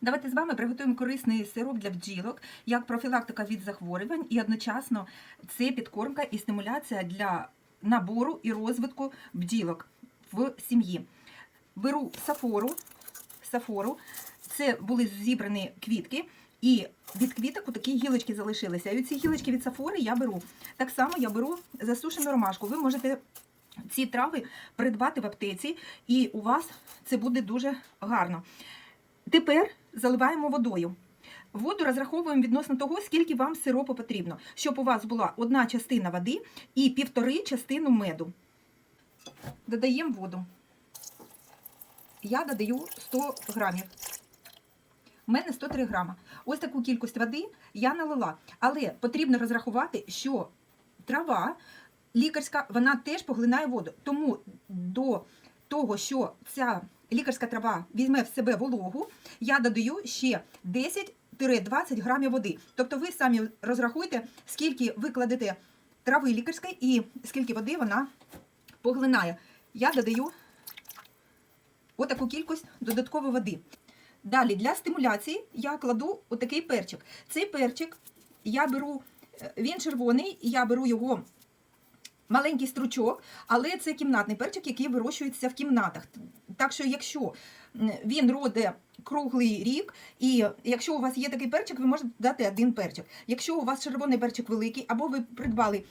Давайте з вами приготуємо корисний сироп для бджілок, як профілактика від захворювань, і одночасно це підкормка і стимуляція для набору і розвитку бджілок в сім'ї. Беру сафору, сафору, це були зібрані квітки, і від квіток такі гілочки залишилися. І ці гілочки від сафори я беру. Так само я беру засушену ромашку. Ви можете ці трави придбати в аптеці, і у вас це буде дуже гарно. Тепер заливаємо водою. Воду розраховуємо відносно того, скільки вам сиропу потрібно, щоб у вас була одна частина води і півтори частину меду. Додаємо воду. Я додаю 100 грамів. У мене 103 грама. Ось таку кількість води я налила. Але потрібно розрахувати, що трава лікарська, вона теж поглинає воду. Тому до того, що ця лікарська трава візьме в себе вологу, я додаю ще 10-20 грамів води. Тобто ви самі розрахуйте, скільки ви кладете трави лікарської і скільки води вона поглинає. Я додаю отаку кількість додаткової води. Далі для стимуляції я кладу отакий перчик. Цей перчик я беру, е, він червоний, я беру його маленький стручок, але це кімнатний перчик, який вирощується в кімнатах. Так що, якщо він роде круглий рік, і якщо у вас є такий перчик, ви можете дати один перчик. Якщо у вас червоний перчик великий, або ви придбали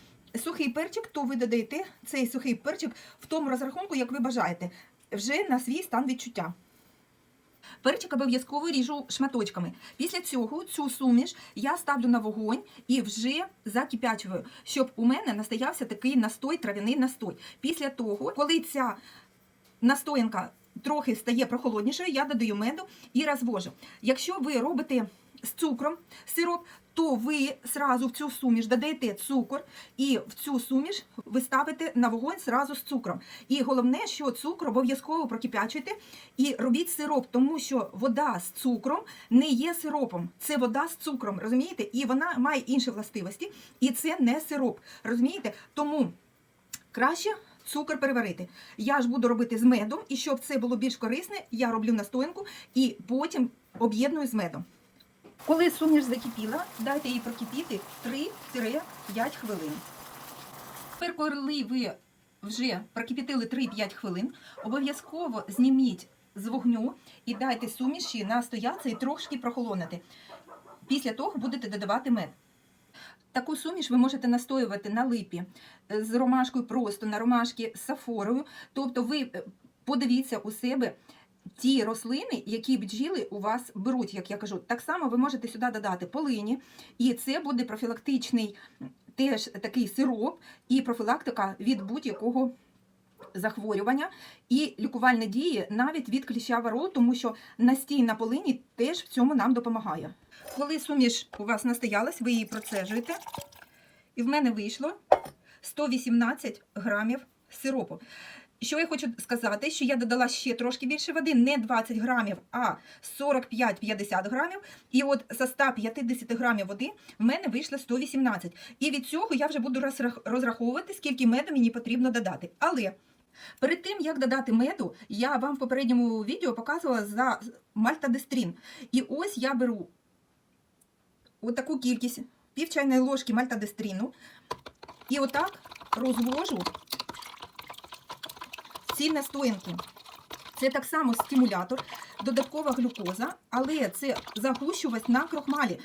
сухий перчик, то ви додаєте цей сухий перчик в тому розрахунку, як ви бажаєте, вже на свій стан відчуття. Перчик обов'язково ріжу шматочками. Після цього цю суміш я ставлю на вогонь і вже закипячую, щоб у мене настоявся такий настой, трав'яний настой. Після того, коли ця настоянка трохи стає прохолоднішою, я додаю меду і розвожу. Якщо ви робите з цукром сироп, то ви сразу в цю суміш додаєте цукор, і в цю суміш ви ставите на вогонь сразу з цукром. І головне, що цукор обов'язково прокипячуйте і робіть сироп, тому що вода з цукром не є сиропом. Це вода з цукром, розумієте? І вона має інші властивості, і це не сироп. Розумієте? Тому краще. Цукор переварити. Я ж буду робити з медом, і щоб це було більш корисне, я роблю настоянку і потім об'єдную з медом. Коли суміш закипіла, дайте їй прокипіти 3-5 хвилин. Тепер, коли ви вже прокипітили 3-5 хвилин, обов'язково зніміть з вогню і дайте суміші настоятися і трошки прохолонити. Після того будете додавати мед. Таку суміш ви можете настоювати на липі е, з ромашкою просто, на ромашки з сафорою. Тобто ви е, подивіться у себе ті рослини, які бджіли у вас беруть, як я кажу. Так само ви можете сюди додати полині, і це буде профілактичний теж такий сироп і профілактика від будь-якого захворювання і лікувальні дії навіть від кліща ворот, тому що настій на полині теж в цьому нам допомагає. Коли суміш у вас настоялась, ви її процежуєте, і в мене вийшло 118 грамів сиропу. Що я хочу сказати, що я додала ще трошки більше води, не 20 грамів, а 45-50 грамів. І от за 150 грамів води в мене вийшло 118. І від цього я вже буду розраховувати, скільки меду мені потрібно додати. Але перед тим, як додати меду, я вам в попередньому відео показувала за мальтадестрін. І ось я беру отаку кількість пів чайної ложки мальтадестріну і отак розвожу ці настоянки. Це так само стимулятор, додаткова глюкоза, але це загущувач на крохмалі.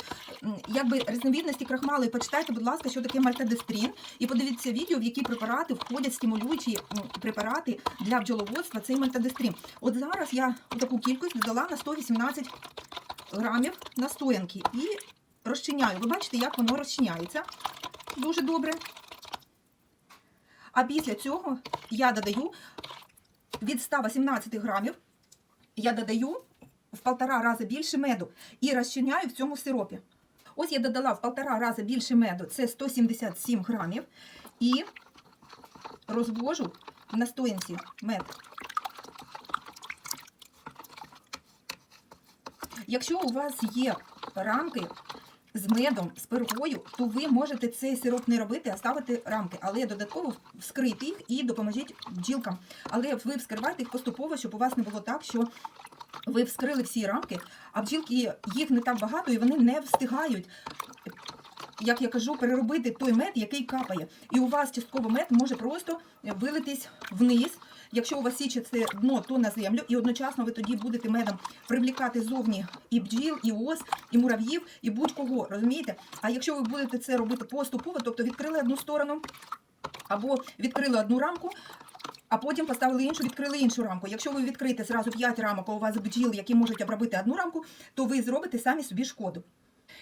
Якби різновидності крохмалу, почитайте, будь ласка, що таке мальтадестрін, і подивіться відео, в які препарати входять стимулюючі препарати для бджоловодства. Цей мальтадестрін. От зараз я таку кількість додала на 118 грамів настоянки і розчиняю. Ви бачите, як воно розчиняється дуже добре. А після цього я додаю від 118 грамів, я додаю в полтора рази більше меду і розчиняю в цьому сиропі. Ось я додала в полтора рази більше меду, це 177 грамів, і розвожу в настоянці мед. Якщо у вас є рамки з медом, з пергою, то ви можете цей сироп не робити, а ставити рамки, але додатково вскрити їх і допоможіть бджілкам. Але ви вскривайте їх поступово, щоб у вас не було так, що ви вскрили всі рамки, а бджілки їх не так багато і вони не встигають, як я кажу, переробити той мед, який капає. І у вас частково мед може просто вилитись вниз. Якщо у вас січе це дно, то на землю, і одночасно ви тоді будете медом привлікати зовні і бджіл, і ос, і мурав'їв, і будь-кого, розумієте? А якщо ви будете це робити поступово, тобто відкрили одну сторону, або відкрили одну рамку, а потім поставили іншу, відкрили іншу рамку. Якщо ви відкрите зразу 5 рамок, а у вас бджіл, які можуть обробити одну рамку, то ви зробите самі собі шкоду.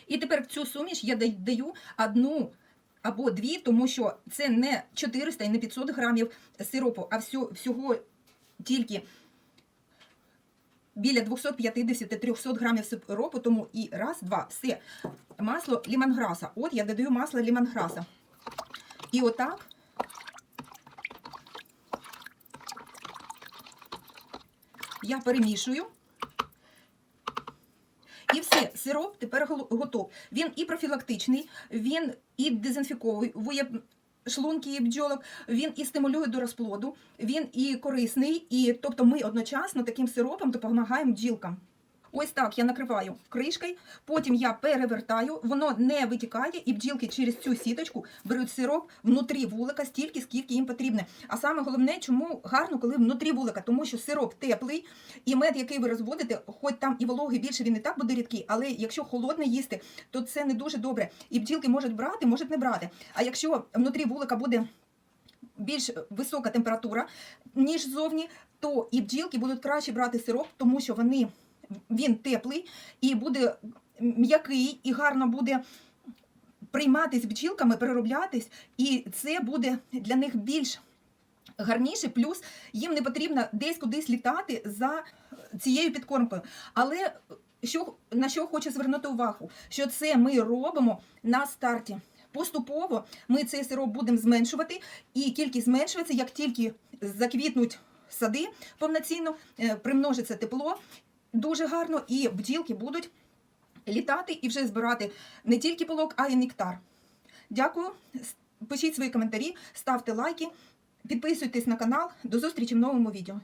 І тепер в цю суміш я даю одну або дві, тому що це не 400 і не 500 грамів сиропу, а всього тільки біля 250-300 грамів сиропу, тому і раз, два, все. Масло лімонграса. От я додаю масло лімонграса. І отак я перемішую. І сироп тепер готов. Він і профілактичний, він і дезінфіковує шлунки і бджолок, він і стимулює до розплоду, він і корисний, і тобто ми одночасно таким сиропом допомагаємо бджілкам. Ось так я накриваю кришкою, потім я перевертаю, воно не витікає, і бджілки через цю сіточку беруть сироп внутрі вулика стільки, скільки їм потрібне. А саме головне, чому гарно, коли внутрі вулика, тому що сироп теплий, і мед, який ви розводите, хоч там і вологи більше, він і так буде рідкий, але якщо холодний їсти, то це не дуже добре. І бджілки можуть брати, можуть не брати. А якщо внутрі вулика буде більш висока температура, ніж ззовні, то і бджілки будуть краще брати сироп, тому що вони, він теплий і буде м'який, і гарно буде прийматись бджілками, перероблятись, і це буде для них більш гарніше, плюс їм не потрібно десь кудись літати за цією підкормкою. Але що, на що хочу звернути увагу, що це ми робимо на старті. Поступово ми цей сироп будемо зменшувати, і кількість зменшується, як тільки заквітнуть сади повноцінно, е, примножиться тепло дуже гарно, і бджілки будуть літати і вже збирати не тільки полок, а й нектар. Дякую. Пишіть свої коментарі, ставте лайки, підписуйтесь на канал. До зустрічі в новому відео.